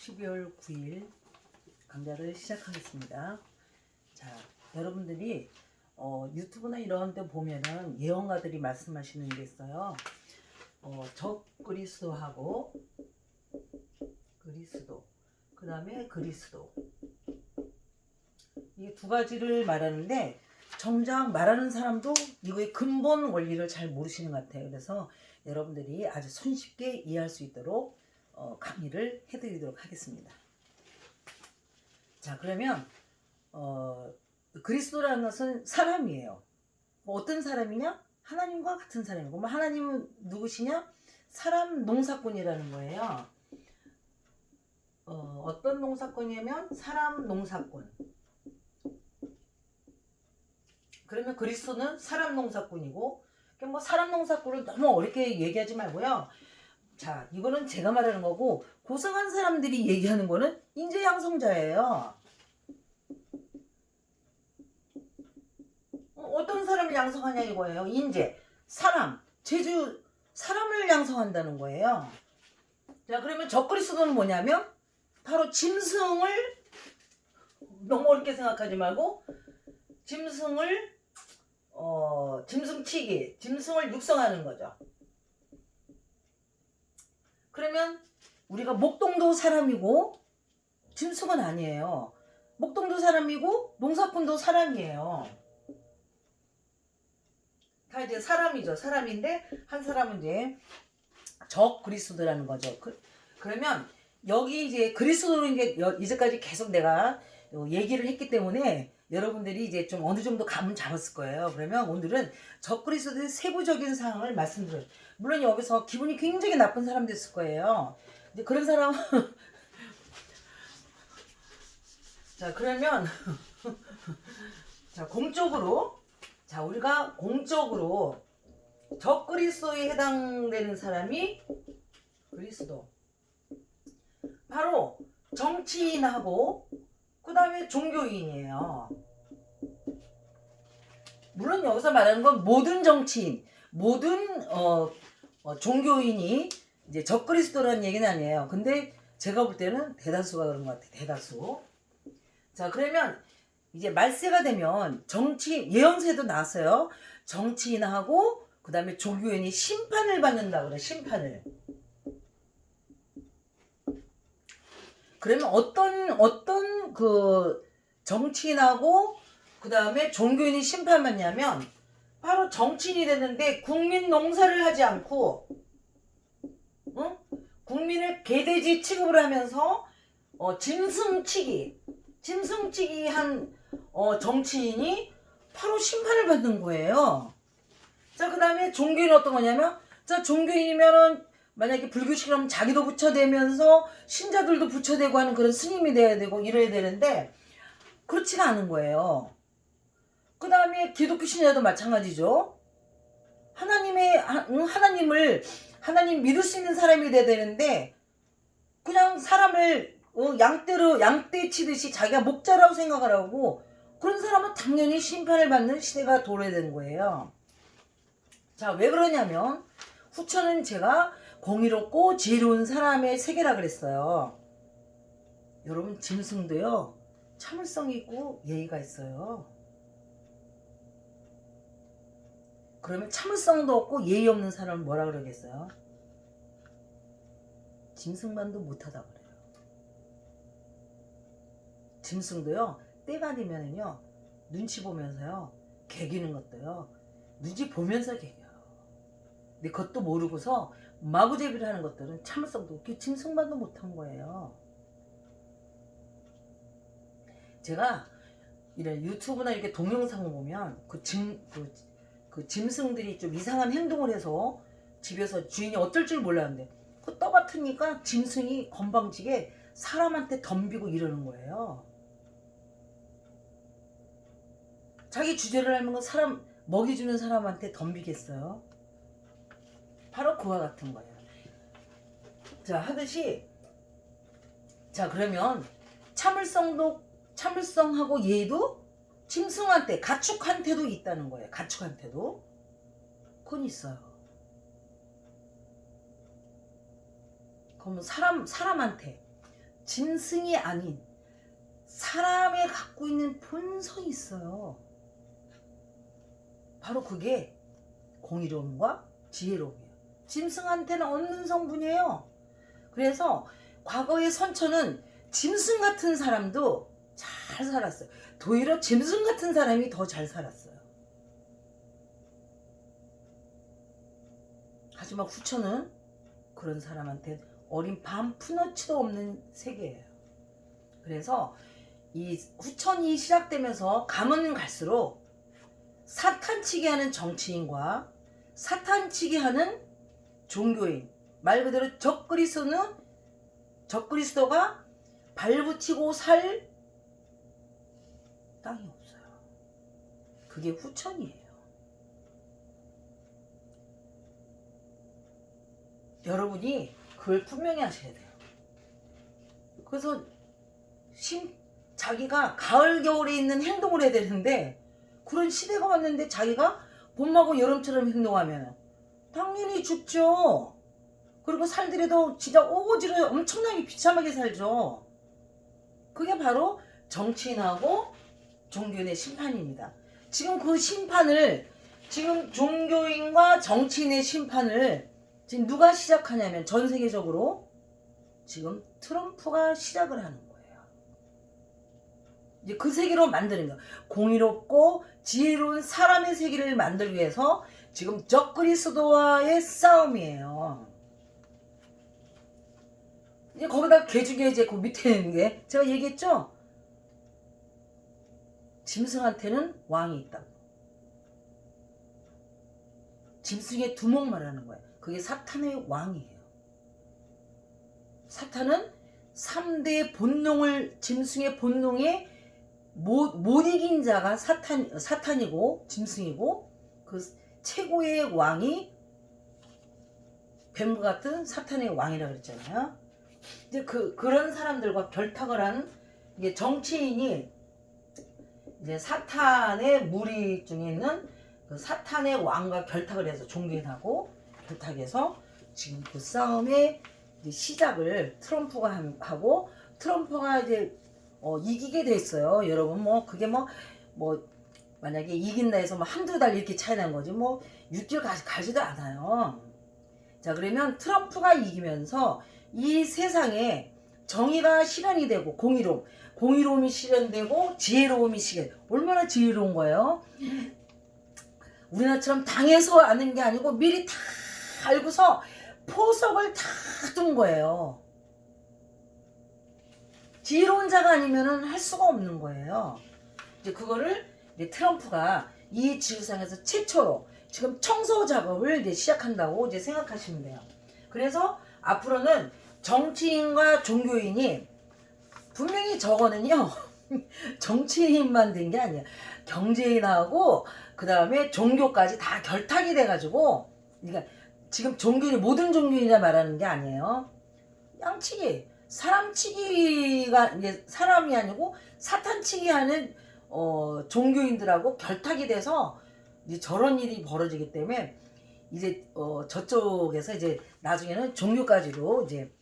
12월 9일 강좌를 시작하겠습니다. 자, 여러분들이 어, 유튜브나 이런 데 보면은 예언가들이 말씀하시는 게 있어요. 어, 적 그리스도하고 그리스도, 그 다음에 그리스도. 이 두 가지를 말하는데 정작 말하는 사람도 이거의 근본 원리를 잘 모르시는 것 같아요. 그래서 여러분들이 아주 손쉽게 이해할 수 있도록 어, 강의를 해드리도록 하겠습니다. 자, 그러면 어, 그리스도라는 것은 사람이에요. 뭐 어떤 사람이냐? 하나님과 같은 사람이고, 뭐 하나님은 누구시냐? 사람 농사꾼이라는 거예요. 어, 어떤 농사꾼이냐면 사람 농사꾼. 그러면 그리스도는 사람 농사꾼이고, 그러니까 뭐 사람 농사꾼을 너무 어렵게 얘기하지 말고요. 자, 이거는 제가 말하는 거고 고생한 사람들이 얘기하는 거는 인재 양성자예요. 어, 어떤 사람을 양성하냐 이거예요. 인재, 사람, 제주 사람을 양성한다는 거예요. 자, 그러면 적그리스도는 뭐냐면 바로 짐승을 너무 어렵게 생각하지 말고 짐승을 어, 짐승치기, 짐승을 육성하는 거죠. 그러면 우리가 목동도 사람이고 짐승은 아니에요. 목동도 사람이고 농사꾼도 사람이에요. 다 이제 사람이죠. 사람인데 한 사람은 이제 적 그리스도라는 거죠. 그, 그러면 여기 이제 그리스도는 이제 여- 이제까지 계속 내가 어, 얘기를 했기 때문에 여러분들이 이제 좀 어느 정도 감은 잡았을 거예요. 그러면 오늘은 적 그리스도의 세부적인 상황을 말씀드려요. 물론 여기서 기분이 굉장히 나쁜 사람도 있을 거예요. 이제 그런 사람 자 그러면 자 공적으로 자 우리가 공적으로 적 그리스도에 해당되는 사람이 그리스도 바로 정치인하고 그 다음에 종교인이에요. 물론 여기서 말하는 건 모든 정치인, 모든 어, 어, 종교인이 이제 적그리스도라는 얘기는 아니에요. 근데 제가 볼 때는 대다수가 그런 것 같아요. 대다수. 자, 그러면 이제 말세가 되면 정치 예언세도 나왔어요. 정치인하고 그 다음에 종교인이 심판을 받는다 그래. 심판을. 그러면 어떤 어떤 그 정치인하고 그 다음에 종교인이 심판받냐면 바로 정치인이 됐는데 국민 농사를 하지 않고 응? 국민을 개돼지 취급을 하면서 어, 짐승치기 짐승치기 한 어, 정치인이 바로 심판을 받는 거예요. 자, 그 다음에 종교인은 어떤 거냐면, 자, 종교인이면은 만약에 불교식이라면 자기도 부처되면서 신자들도 부처되고 하는 그런 스님이 돼야 되고 이래야 되는데, 그렇지가 않은 거예요. 그 다음에 기독교 신자도 마찬가지죠. 하나님의, 하나님을, 하나님 믿을 수 있는 사람이 돼야 되는데, 그냥 사람을 어, 양떼로, 양떼 치듯이 자기가 목자라고 생각을 하고, 그런 사람은 당연히 심판을 받는 시대가 되는 거예요. 자, 왜 그러냐면, 후천은 제가 공의롭고 지혜로운 사람의 세계라 그랬어요. 여러분, 짐승도요, 참을성 있고 예의가 있어요. 그러면 참을성도 없고 예의 없는 사람은 뭐라 그러겠어요? 짐승만도 못하다 그래요. 짐승도요, 때가 되면은요, 눈치 보면서요, 개기는 것도요, 눈치 보면서 개겨요. 근데 그것도 모르고서 마구제비를 하는 것들은 참을성도 없고 짐승만도 못한 거예요. 제가 이런 유튜브나 이렇게 동영상을 보면 그 짐, 그, 그 짐승들이 좀 이상한 행동을 해서 집에서 주인이 어쩔 줄 몰랐는데 그 떠받으니까 짐승이 건방지게 사람한테 덤비고 이러는 거예요. 자기 주제를 알면 그 사람 먹이 주는 사람한테 덤비겠어요. 바로 그와 같은 거예요. 자 하듯이 자 그러면 참을성도 참을성하고 예도 짐승한테 가축한테도 있다는 거예요. 가축한테도 그건 있어요. 그러면 사람 사람한테 짐승이 아닌 사람이 갖고 있는 본성이 있어요. 바로 그게 공의로움과 지혜로움이에요. 짐승한테는 없는 성분이에요. 그래서 과거의 선처는 짐승 같은 사람도 잘 살았어요. 도리어 짐승 같은 사람이 더 잘 살았어요. 하지만 후처는 그런 사람한테 어린 반푼어치도 없는 세계예요. 그래서 이 후천이 시작되면서 가면 갈수록 사탄치기 하는 정치인과 사탄치기 하는 종교인 말 그대로 적그리스도는 적그리스도가 발붙이고 살 땅이 없어요. 그게 후천이에요. 여러분이 그걸 분명히 하셔야 돼요. 그래서 신 자기가 가을 겨울에 있는 행동을 해야 되는데 그런 시대가 왔는데 자기가 봄하고 여름처럼 행동하면 당연히 죽죠. 그리고 살더라도 진짜 오고지로 엄청나게 비참하게 살죠. 그게 바로 정치인하고 종교인의 심판입니다. 지금 그 심판을 지금 종교인과 정치인의 심판을 지금 누가 시작하냐면 전 세계적으로 지금 트럼프가 시작을 하는 거예요. 이제 그 세계로 만드는 거. 공의롭고 지혜로운 사람의 세계를 만들기 위해서 지금 적그리스도와의 싸움이에요. 이제 거기다 개 중에 이제 그 밑에 있는 게 제가 얘기했죠? 짐승한테는 왕이 있다고. 짐승의 두목 말하는 거예요. 그게 사탄의 왕이에요. 사탄은 3대 본능을 짐승의 본능에 못, 못 이긴 자가 사탄, 사탄이고 짐승이고 그 최고의 왕이 뱀과 같은 사탄의 왕이라 그랬잖아요. 이제 그 그런 사람들과 결탁을 한 이게 정치인이 이제 사탄의 무리 중에 있는 그 사탄의 왕과 결탁을 해서 종교인하고 결탁해서 지금 그 싸움의 시작을 트럼프가 함- 하고 트럼프가 이제 어, 이기게 됐어요. 여러분 뭐 그게 뭐뭐 만약에 이긴다 해서 뭐 한두 달 이렇게 차이 난 거지 뭐 6개월 가, 가지도 않아요. 자 그러면 트럼프가 이기면서 이 세상에 정의가 실현이 되고 공의로움 공의로움이 실현되고 지혜로움이 실현 얼마나 지혜로운 거예요? 우리나라처럼 당해서 아는 게 아니고 미리 다 알고서 포석을 다 둔 거예요. 지혜로운 자가 아니면은 할 수가 없는 거예요. 이제 그거를 이제 트럼프가 이 지구상에서 최초로 지금 청소 작업을 이제 시작한다고 이제 생각하시면 돼요. 그래서 앞으로는 정치인과 종교인이 분명히 저거는요 정치인만 된 게 아니야 경제인하고 그 다음에 종교까지 다 결탁이 돼가지고 그러니까 지금 종교인이 모든 종교인이라 말하는 게 아니에요. 양치기 사람치기가 이제 사람이 아니고 사탄치기 하는 어, 종교인들하고 결탁이 돼서 이제 저런 일이 벌어지기 때문에 이제 어, 저쪽에서 이제 나중에는 종교까지도 이제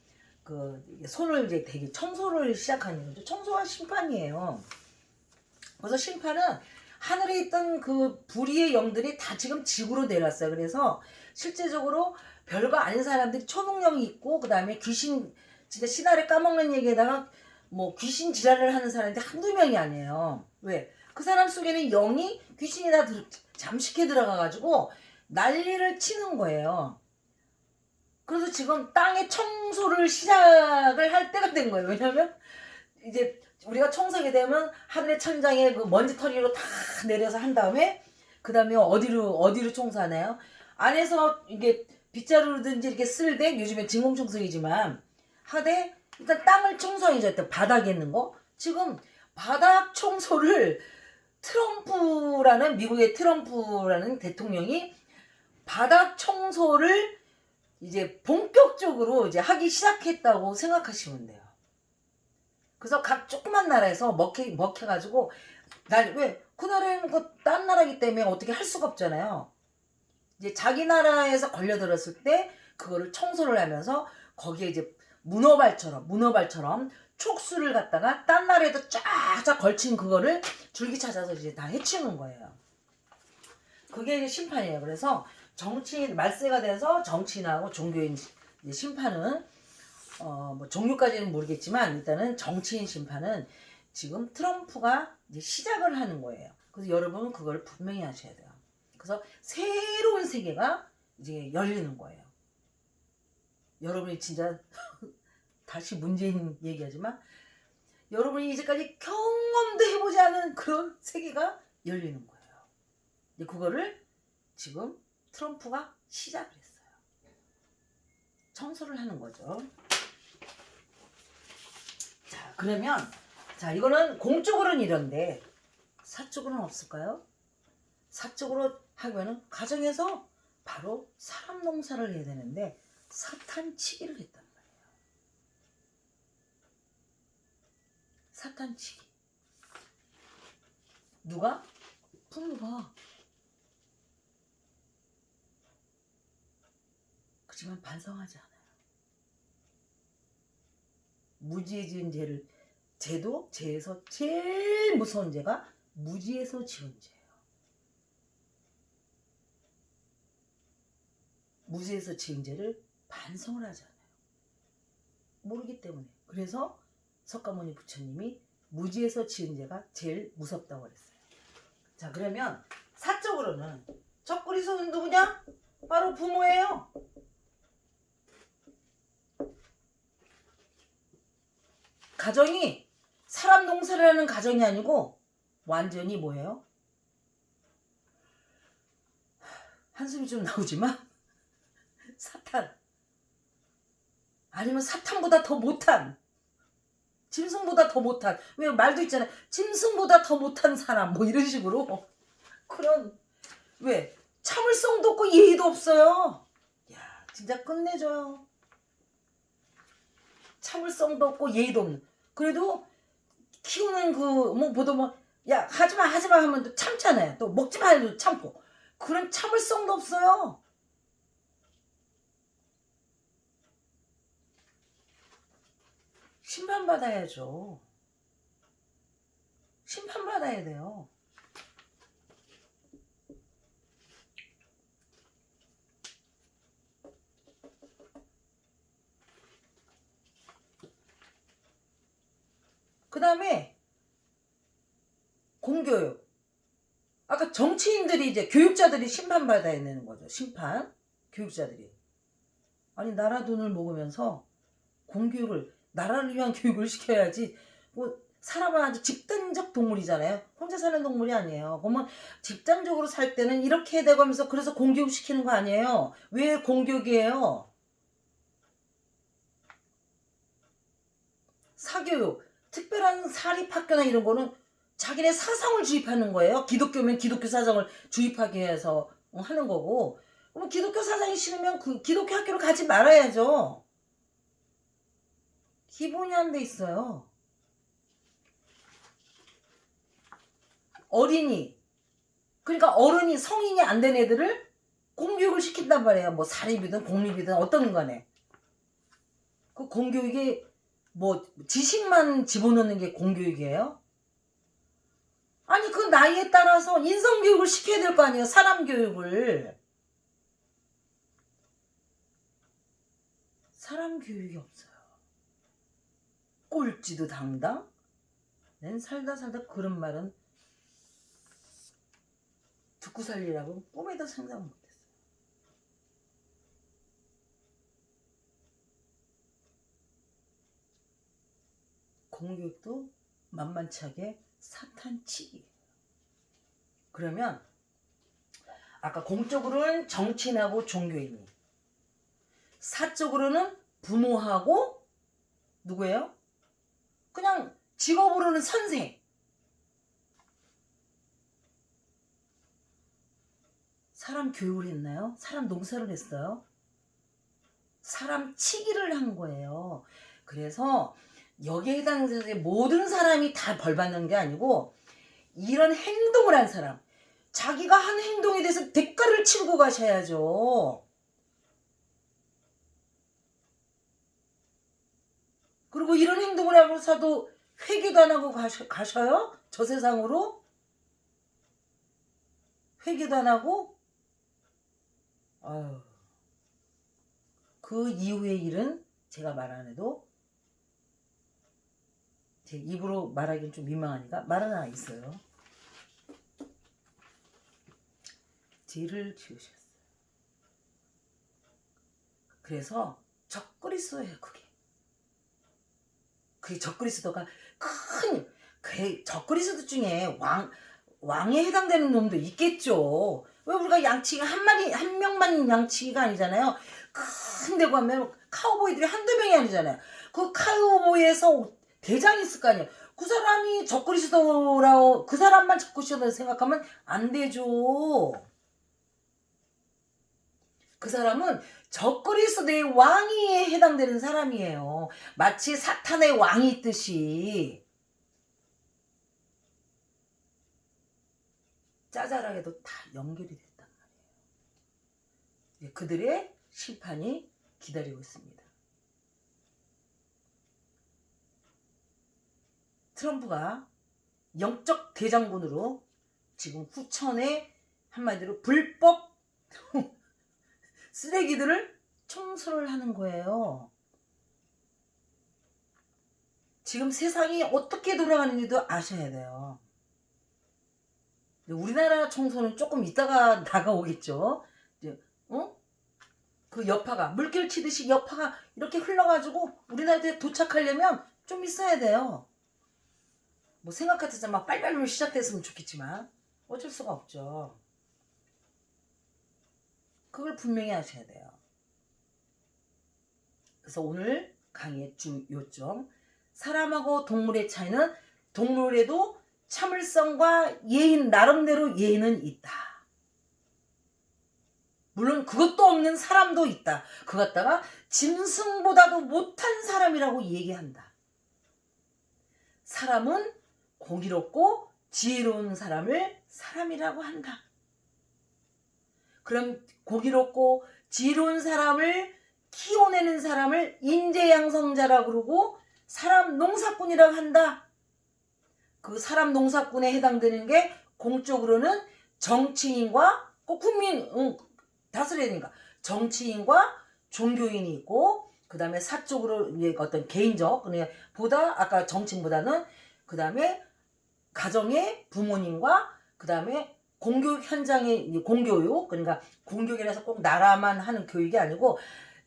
그 손을 이제 되게 청소를 시작하는 거죠. 청소가 심판이에요. 그래서 심판은 하늘에 있던 그 불의의 영들이 다 지금 지구로 내려왔어요. 그래서 실제적으로 별거 아닌 사람들이 초능력이 있고 그 다음에 귀신 진짜 신화를 까먹는 얘기에다가 뭐 귀신 지랄을 하는 사람인데 한두 명이 아니에요. 왜? 그 사람 속에는 영이 귀신이 다 들- 잠식해 들어가가지고 난리를 치는 거예요. 그래서 지금 땅의 청소를 시작을 할 때가 된 거예요. 왜냐면 이제 우리가 청소하게 되면 하늘의 천장에 그 먼지털이로 다 내려서 한 다음에 그 다음에 어디로 어디로 청소하나요? 안에서 이게 빗자루든지 이렇게 쓸때 요즘에 진공 청소기지만 하되 일단 땅을 청소해줘야 돼. 바닥에 있는 거. 지금 바닥 청소를 트럼프라는 미국의 트럼프라는 대통령이 바닥 청소를 이제 본격적으로 이제 하기 시작했다고 생각하시면 돼요. 그래서 각 조그만 나라에서 먹혀 먹혀가지고 날 왜 그 나라는 그 딴 나라기 때문에 어떻게 할 수가 없잖아요. 이제 자기 나라에서 걸려들었을 때 그거를 청소를 하면서 거기에 이제 문어발처럼 문어발처럼 촉수를 갖다가 딴 나라에도 쫙쫙 걸친 그거를 줄기 찾아서 이제 다 해치는 거예요. 그게 이제 심판이에요. 그래서 정치인 말세가 돼서 정치인하고 종교인 심판은 어 뭐 종류까지는 모르겠지만 일단은 정치인 심판은 지금 트럼프가 이제 시작을 하는 거예요. 그래서 여러분은 그걸 분명히 하셔야 돼요. 그래서 새로운 세계가 이제 열리는 거예요. 여러분이 진짜 다시 문재인 얘기하지만 여러분이 이제까지 경험도 해보지 않은 그런 세계가 열리는 거예요. 이제 그거를 지금 트럼프가 시작을 했어요. 청소를 하는 거죠. 자, 그러면 자, 이거는 공적으로는 이런데 사적으로는 없을까요? 사적으로 하면은 가정에서 바로 사람 농사를 해야 되는데 사탄치기를 했단 말이에요. 사탄치기. 누가? 부모가. 그렇지만 반성하지 않아요. 무지에 지은 죄를 죄도 죄에서 제일 무서운 죄가 무지에서 지은 죄예요. 무지에서 지은 죄를 반성을 하지 않아요. 모르기 때문에. 그래서 석가모니 부처님이 무지에서 지은 죄가 제일 무섭다고 그랬어요. 자, 그러면 사적으로는 적그리 손은 누구냐? 바로 부모예요. 가정이 사람 농사를 하는 가정이 아니고 완전히 뭐예요? 한숨이 좀 나오지만 사탄. 아니면 사탄보다 더 못한 짐승보다 더 못한. 왜 말도 있잖아요. 짐승보다 더 못한 사람. 뭐 이런 식으로. 그런. 왜? 참을성도 없고 예의도 없어요. 야 진짜 끝내줘요 참을성도 없고 예의도 없는 그래도 키우는 그 뭐 보도 뭐야 하지마 하지마 하면 또 참잖아요 또 먹지마 해도 참고 그런 참을성도 없어요 심판받아야죠. 심판받아야 돼요. 그 다음에 공교육. 아까 정치인들이 이제 교육자들이 심판받아야 되는 거죠. 심판. 교육자들이. 아니, 나라 돈을 먹으면서 공교육을 나라를 위한 교육을 시켜야지. 뭐 사람은 아주 집단적 동물이잖아요. 혼자 사는 동물이 아니에요. 그러면 집단적으로 살 때는 이렇게 되고 하면서 그래서 공교육 시키는 거 아니에요. 왜 공교육이에요? 사교육, 특별한 사립학교나 이런 거는 자기네 사상을 주입하는 거예요. 기독교면 기독교 사상을 주입하게 해서 하는 거고. 그럼 기독교 사상이 싫으면 그 기독교 학교를 가지 말아야죠. 기본이 안 돼 있어요. 어린이. 그러니까 어른이 성인이 안 된 애들을 공교육을 시킨단 말이에요. 뭐 사립이든 공립이든 어떤 간에. 그 공교육이 뭐 지식만 집어넣는 게 공교육이에요? 아니 그 나이에 따라서 인성 교육을 시켜야 될 거 아니에요. 사람 교육을. 사람 교육이 없어요. 꼴찌도 당당? 난 살다 살다 그런 말은 듣고 살리라고 꿈에도 상상 못 공교육도 만만치 않게 사탄치기. 그러면 아까 공적으로는 정치인하고 종교인이 사적으로는 부모하고 누구예요? 그냥 직업으로는 선생. 사람 교육을 했나요? 사람 농사를 했어요? 사람 치기를 한 거예요. 그래서 여기에 해당되는 모든 사람이 다 벌 받는 게 아니고 이런 행동을 한 사람, 자기가 한 행동에 대해서 대가를 치르고 가셔야죠. 그리고 이런 행동을 하고서도 회개도 안 하고 가셔, 가셔요? 저 세상으로? 회개도 안 하고? 아유. 그 이후의 일은 제가 말 안 해도 제 입으로 말하기는 좀 민망하니까 말은 하나 있어요. 죄를 지으셨어요. 그래서 적그리스도예요, 그게. 그 적그리스도가 큰, 그 적그리스도 중에 왕, 왕에 해당되는 놈도 있겠죠. 왜 우리가 양치기 한 마리, 한 명만 양치기가 아니잖아요. 큰 데고 하면 카우보이들이 한두 명이 아니잖아요. 그 카우보이에서 대장이 있을 거 아니에요. 그 사람이 적그리스도라고, 그 사람만 적그리스도라고 생각하면 안 되죠. 그 사람은 적그리스도의 왕위에 해당되는 사람이에요. 마치 사탄의 왕이 있듯이 짜잘하게도 다 연결이 됐단 말이에요. 이제 그들의 심판이 기다리고 있습니다. 트럼프가 영적 대장군으로 지금 후천에 한마디로 불법 쓰레기들을 청소를 하는 거예요. 지금 세상이 어떻게 돌아가는지도 아셔야 돼요. 우리나라 청소는 조금 이따가 다가오겠죠. 이제, 어? 그 여파가 물길 치듯이 여파가 이렇게 흘러가지고 우리나라에 도착하려면 좀 있어야 돼요. 뭐 생각 같아서 막 빨리빨리 시작됐으면 좋겠지만 어쩔 수가 없죠. 그걸 분명히 하셔야 돼요. 그래서 오늘 강의의 주 요점 사람하고 동물의 차이는 동물에도 참을성과 예인 나름대로 예의는 있다. 물론 그것도 없는 사람도 있다. 그 갖다가 짐승보다도 못한 사람이라고 얘기한다. 사람은 공의롭고 지혜로운 사람을 사람이라고 한다. 그럼 공의롭고 지혜로운 사람을 키워내는 사람을 인재양성자라고 그러고 사람 농사꾼이라고 한다. 그 사람 농사꾼에 해당되는 게 공적으로는 정치인과 꼭 국민 응, 다스리니까 정치인과 종교인이 있고 그 다음에 사적으로 어떤 개인적 보다 아까 정치인보다는 그 다음에 가정의 부모님과 그 다음에 공교육 현장의 공교육 그러니까 공교육이라서 꼭 나라만 하는 교육이 아니고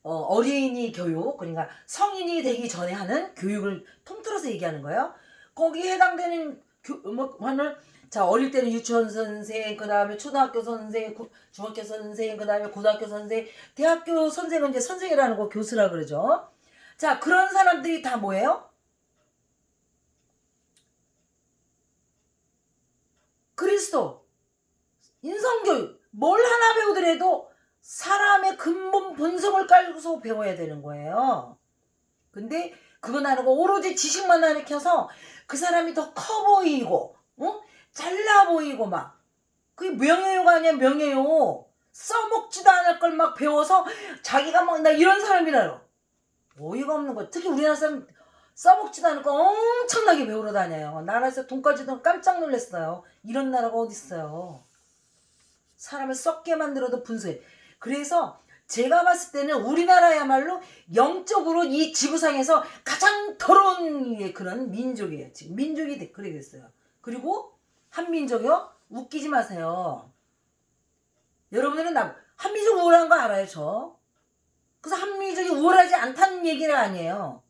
어, 어린이 교육 그러니까 성인이 되기 전에 하는 교육을 통틀어서 얘기하는 거예요. 거기에 해당되는 교, 뭐자 어릴 때는 유치원 선생 그 다음에 초등학교 선생 고- 중학교 선생 그 다음에 고등학교 선생 대학교 선생은 이제 선생이라는 거 교수라 그러죠. 자 그런 사람들이 다 뭐예요? 그리스도 인성교육 뭘 하나 배우더라도 사람의 근본 본성을 깔고서 배워야 되는 거예요. 근데 그건 아니고 오로지 지식만 가르쳐서 그 사람이 더 커 보이고 어? 잘나 보이고 막 그게 명예요가 아니야 명예요. 써먹지도 않을 걸 막 배워서 자기가 막 나 이런 사람이라요. 어이가 없는 거. 특히 우리나라 사람 써먹지도 거 엄청나게 배우러 다녀요. 나라에서 돈까지 도 깜짝 놀랐어요. 이런 나라가 어디 있어요. 사람을 썩게 만들어도 분수해. 그래서 제가 봤을 때는 우리나라야말로 영적으로 이 지구상에서 가장 더러운 게 그런 민족이에요. 지금 민족이 됐어요. 그리고 한민족이요? 웃기지 마세요. 여러분들은 나 한민족 우월한 거 알아요, 저. 그래서 한민족이 우월하지 않다는 얘기는 아니에요.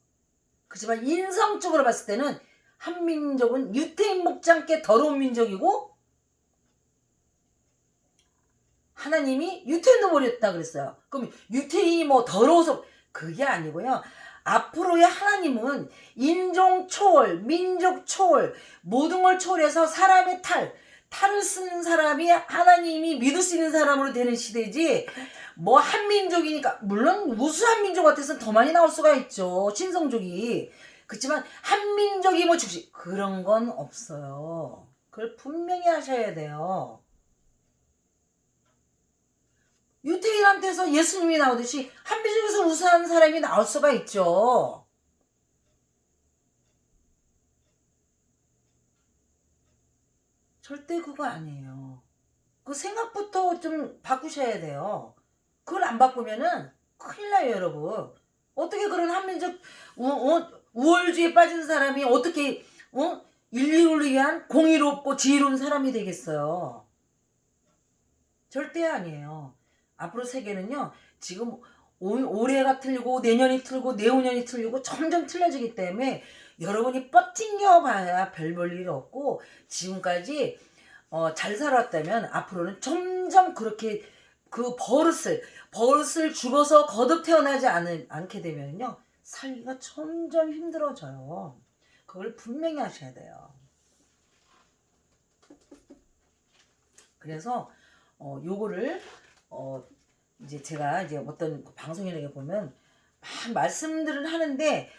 그렇지만 인성적으로 봤을 때는 한민족은 유태인 목장께 더러운 민족이고 하나님이 유태인도 버렸다 그랬어요. 그럼 유태인이 뭐 더러워서 그게 아니고요. 앞으로의 하나님은 인종 초월, 민족 초월, 모든 걸 초월해서 사람의 탈, 탈을 쓰는 사람이 하나님이 믿을 수 있는 사람으로 되는 시대지. 뭐 한민족이니까 물론 우수한 민족 같아서는 더 많이 나올 수가 있죠. 신성족이. 그렇지만 한민족이 뭐 즉시 그런 건 없어요. 그걸 분명히 하셔야 돼요. 유태인한테서 예수님이 나오듯이 한민족에서 우수한 사람이 나올 수가 있죠. 절대 그거 아니에요. 그 생각부터 좀 바꾸셔야 돼요. 그걸 안 바꾸면은 큰일 나요, 여러분. 어떻게 그런 한민족 우, 어, 우월주의에 빠진 사람이 어떻게 어? 인류를 위한 공의롭고 지혜로운 사람이 되겠어요. 절대 아니에요. 앞으로 세계는요, 지금 올, 올해가 틀리고 내년이 틀고 내후년이 틀리고 점점 틀려지기 때문에 여러분이 뻗팅겨 봐야 별 볼 일 없고 지금까지 어, 잘 살았다면 앞으로는 점점 그렇게 그 버릇을 버릇을 죽어서 거듭 태어나지 않을, 않게 되면요 살기가 점점 힘들어져요. 그걸 분명히 하셔야 돼요. 그래서 어, 요거를 어, 이제 제가 이제 어떤 그 방송에 이렇게 보면 막 말씀들을 하는데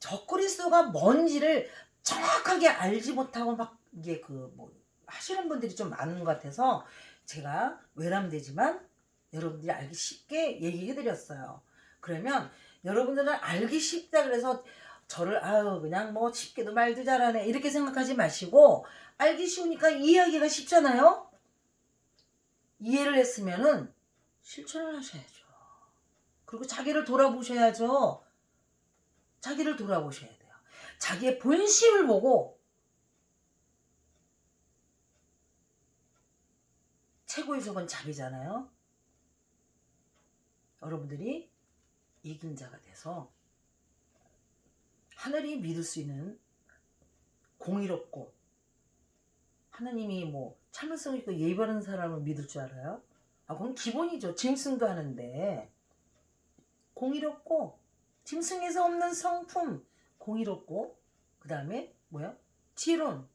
적그리스도가 뭔지를 정확하게 알지 못하고 막 이게 그 뭐 하시는 분들이 좀 많은 것 같아서 제가 외람되지만 여러분들이 알기 쉽게 얘기해 드렸어요. 그러면 여러분들은 알기 쉽다 그래서 저를 아유 그냥 뭐 쉽게도 말도 잘하네 이렇게 생각하지 마시고 알기 쉬우니까 이해하기가 쉽잖아요. 이해를 했으면은 실천을 하셔야죠. 그리고 자기를 돌아보셔야죠. 자기를 돌아보셔야 돼요. 자기의 본심을 보고 최고의 적은 자비잖아요. 여러분들이 이긴 자가 돼서 하늘이 믿을 수 있는 공의롭고 하나님이 뭐 참을성 있고 예의 바른 사람을 믿을 줄 알아요? 아, 그건 기본이죠. 짐승도 하는데 공의롭고 짐승에서 없는 성품 공의롭고 그 다음에 뭐야? 지혜로운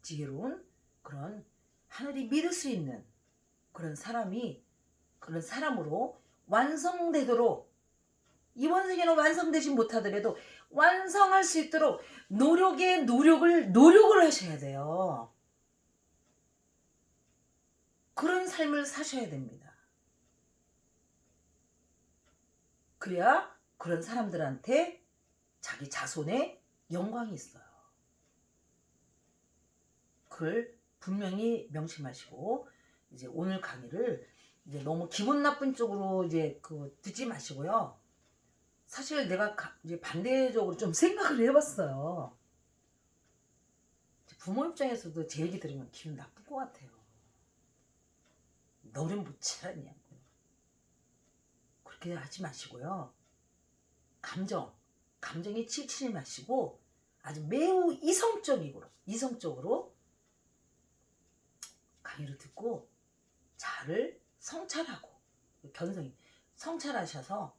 지혜로운 그런 하늘이 믿을 수 있는 그런 사람이 그런 사람으로 완성되도록 이번 세계는 완성되지 못하더라도 완성할 수 있도록 노력에 노력을 노력을 하셔야 돼요. 그런 삶을 사셔야 됩니다. 그래야 그런 사람들한테 자기 자손의 영광이 있어요. 그걸 분명히 명심하시고 이제 오늘 강의를 이제 너무 기분 나쁜 쪽으로 이제 그 듣지 마시고요. 사실 내가 가- 이제 반대적으로 좀 생각을 해봤어요. 부모 입장에서도 제 얘기 들으면 기분 나쁠 것 같아요. 너는 못치라냐 그렇게 하지 마시고요. 감정, 감정에 치치지 마시고 아주 매우 이성적이고 이성적으로 강의를 듣고 자를 성찰하고 견성이 성찰하셔서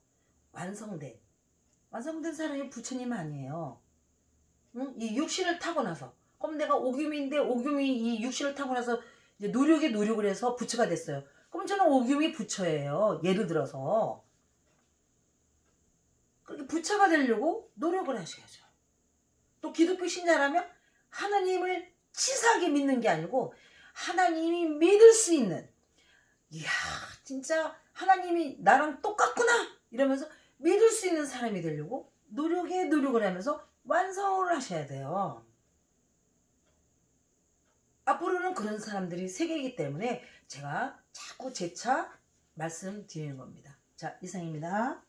완성된 완성된 사람이 부처님 아니에요. 응? 이 육신을 타고 나서 그럼 내가 오금인데 오금이 이 육신을 타고 나서 이제 노력에 노력을 해서 부처가 됐어요. 그럼 저는 오금이 부처예요. 예를 들어서 부처가 되려고 노력을 하셔야죠. 또 기독교 신자라면 하나님을 치사하게 믿는 게 아니고 하나님이 믿을 수 있는 이야 진짜 하나님이 나랑 똑같구나 이러면서 믿을 수 있는 사람이 되려고 노력에 노력을 하면서 완성을 하셔야 돼요. 앞으로는 그런 사람들이 세계이기 때문에 제가 자꾸 재차 말씀드리는 겁니다. 자, 이상입니다.